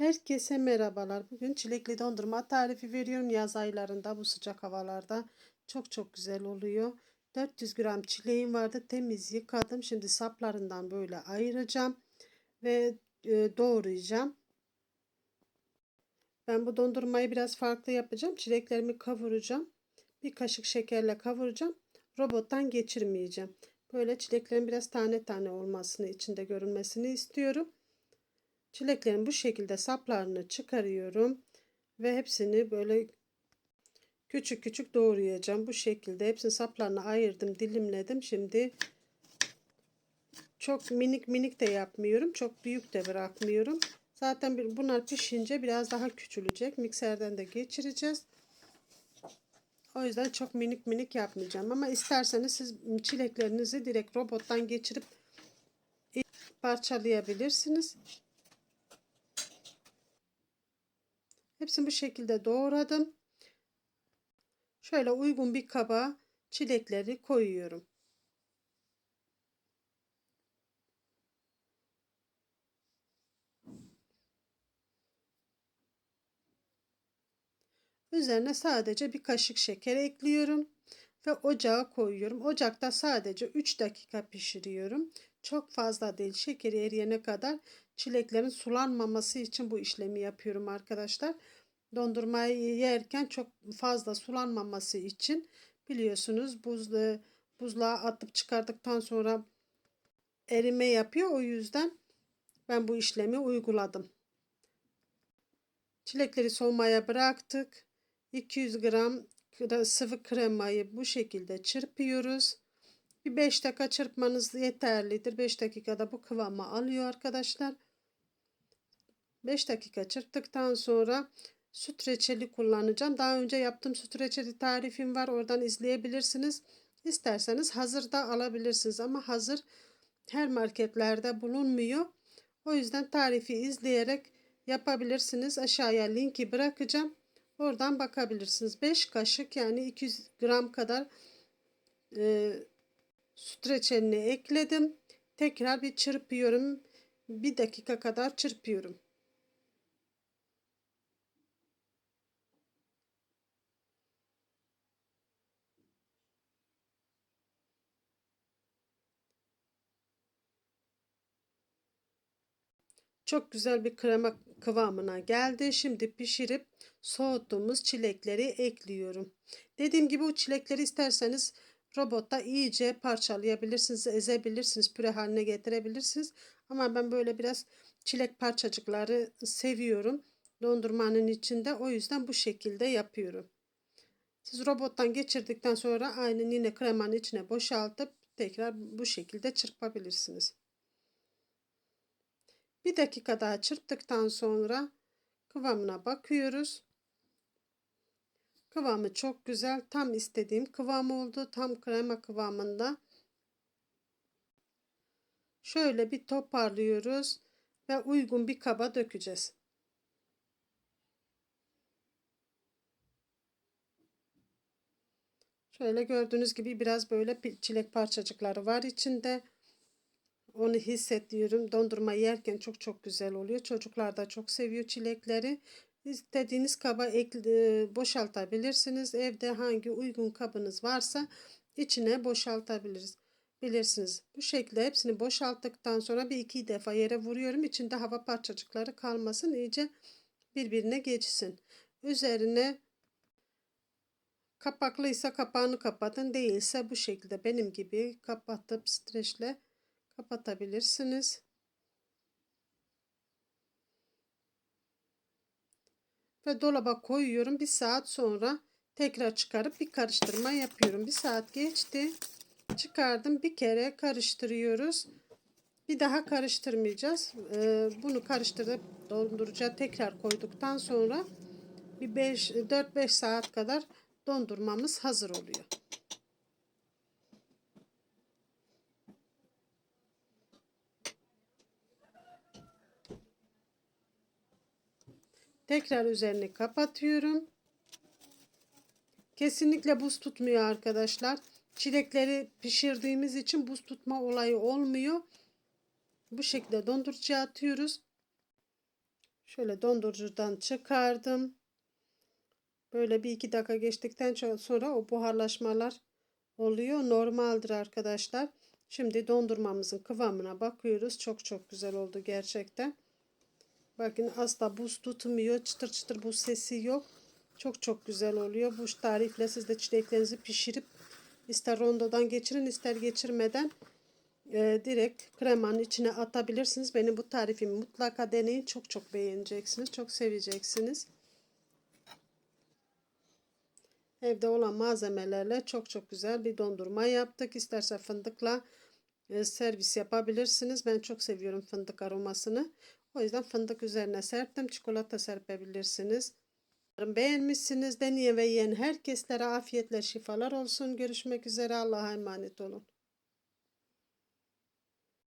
Herkese merhabalar. Bugün çilekli dondurma tarifi veriyorum. Yaz aylarında bu sıcak havalarda çok çok güzel oluyor. 400 gram çileğim vardı. Temiz yıkadım. Şimdi saplarından böyle ayıracağım ve e, doğrayacağım. Ben bu dondurmayı biraz farklı yapacağım. Çileklerimi kavuracağım. Bir kaşık şekerle kavuracağım. Robottan geçirmeyeceğim. Böyle çileklerin biraz tane tane olmasını, içinde görünmesini istiyorum. Çileklerin bu şekilde saplarını çıkarıyorum ve hepsini böyle küçük küçük doğrayacağım. Bu şekilde hepsini saplarını ayırdım, dilimledim. Şimdi çok minik minik de yapmıyorum. Çok büyük de bırakmıyorum. Zaten bunlar pişince biraz daha küçülecek. Mikserden de geçireceğiz. O yüzden çok minik minik yapmayacağım. Ama isterseniz siz çileklerinizi direkt robottan geçirip parçalayabilirsiniz. Hepsini bu şekilde doğradım. Şöyle uygun bir kaba çilekleri koyuyorum. Üzerine sadece bir kaşık şeker ekliyorum ve ocağa koyuyorum. Ocakta sadece 3 dakika pişiriyorum. Çok fazla değil. Şekeri eriyene kadar çileklerin sulanmaması için bu işlemi yapıyorum arkadaşlar. Dondurmayı yerken çok fazla sulanmaması için biliyorsunuz buzlu buzluğa atıp çıkardıktan sonra erime yapıyor. O yüzden ben bu işlemi uyguladım. Çilekleri soğumaya bıraktık. 200 gram sıvı kremayı bu şekilde çırpıyoruz. Bir 5 dakika çırpmanız yeterlidir. 5 dakikada bu kıvamı alıyor arkadaşlar. 5 dakika çırptıktan sonra süt reçeli kullanacağım. Daha önce yaptığım süt reçeli tarifim var. Oradan izleyebilirsiniz. İsterseniz hazır da alabilirsiniz ama hazır her marketlerde bulunmuyor. O yüzden tarifi izleyerek yapabilirsiniz. Aşağıya linki bırakacağım. Oradan bakabilirsiniz. 5 kaşık yani 200 gram kadar e, süt reçelini ekledim. Tekrar bir çırpıyorum. Bir dakika kadar çırpıyorum. Çok güzel bir krema kıvamına geldi. Şimdi pişirip soğuttuğumuz çilekleri ekliyorum. Dediğim gibi bu çilekleri isterseniz robotta iyice parçalayabilirsiniz, ezebilirsiniz, püre haline getirebilirsiniz. Ama ben böyle biraz çilek parçacıkları seviyorum dondurmanın içinde. O yüzden bu şekilde yapıyorum. Siz robottan geçirdikten sonra aynı yine kremanın içine boşaltıp tekrar bu şekilde çırpabilirsiniz. Bir dakika daha çırptıktan sonra kıvamına bakıyoruz. Kıvamı çok güzel. Tam istediğim kıvam oldu. Tam krema kıvamında. Şöyle bir toparlıyoruz ve uygun bir kaba dökeceğiz. Şöyle gördüğünüz gibi biraz böyle çilek parçacıkları var içinde. Onu hissediyorum. Dondurma yerken çok çok güzel oluyor. Çocuklar da çok seviyor çilekleri. İstediğiniz kaba ekle, boşaltabilirsiniz. Evde hangi uygun kabınız varsa içine boşaltabiliriz. Bilirsiniz. Bu şekilde hepsini boşalttıktan sonra bir iki defa yere vuruyorum. İçinde hava parçacıkları kalmasın. iyice birbirine geçsin. Üzerine kapaklıysa kapağını kapatın. Değilse bu şekilde benim gibi kapatıp streçle kapatabilirsiniz. Ve dolaba koyuyorum. Bir saat sonra tekrar çıkarıp bir karıştırma yapıyorum. Bir saat geçti. Çıkardım. Bir kere karıştırıyoruz. Bir daha karıştırmayacağız. Ee, bunu karıştırıp dondurucuya tekrar koyduktan sonra bir 5 4-5 saat kadar dondurmamız hazır oluyor. Tekrar üzerini kapatıyorum. Kesinlikle buz tutmuyor arkadaşlar. Çilekleri pişirdiğimiz için buz tutma olayı olmuyor. Bu şekilde dondurucuya atıyoruz. Şöyle dondurucudan çıkardım. Böyle bir iki dakika geçtikten sonra o buharlaşmalar oluyor. Normaldir arkadaşlar. Şimdi dondurmamızın kıvamına bakıyoruz. Çok çok güzel oldu gerçekten. Bakın asla buz tutmuyor. Çıtır çıtır buz sesi yok. Çok çok güzel oluyor. Bu tarifle siz de çileklerinizi pişirip ister rondodan geçirin ister geçirmeden e, direkt kremanın içine atabilirsiniz. Benim bu tarifimi mutlaka deneyin. Çok çok beğeneceksiniz. Çok seveceksiniz. Evde olan malzemelerle çok çok güzel bir dondurma yaptık. İsterse fındıkla e, servis yapabilirsiniz. Ben çok seviyorum fındık aromasını. O yüzden fındık üzerine serptim. Çikolata serpebilirsiniz. Umarım Beğenmişsiniz. Deneyen ve yiyen herkeslere afiyetle şifalar olsun. Görüşmek üzere. Allah'a emanet olun.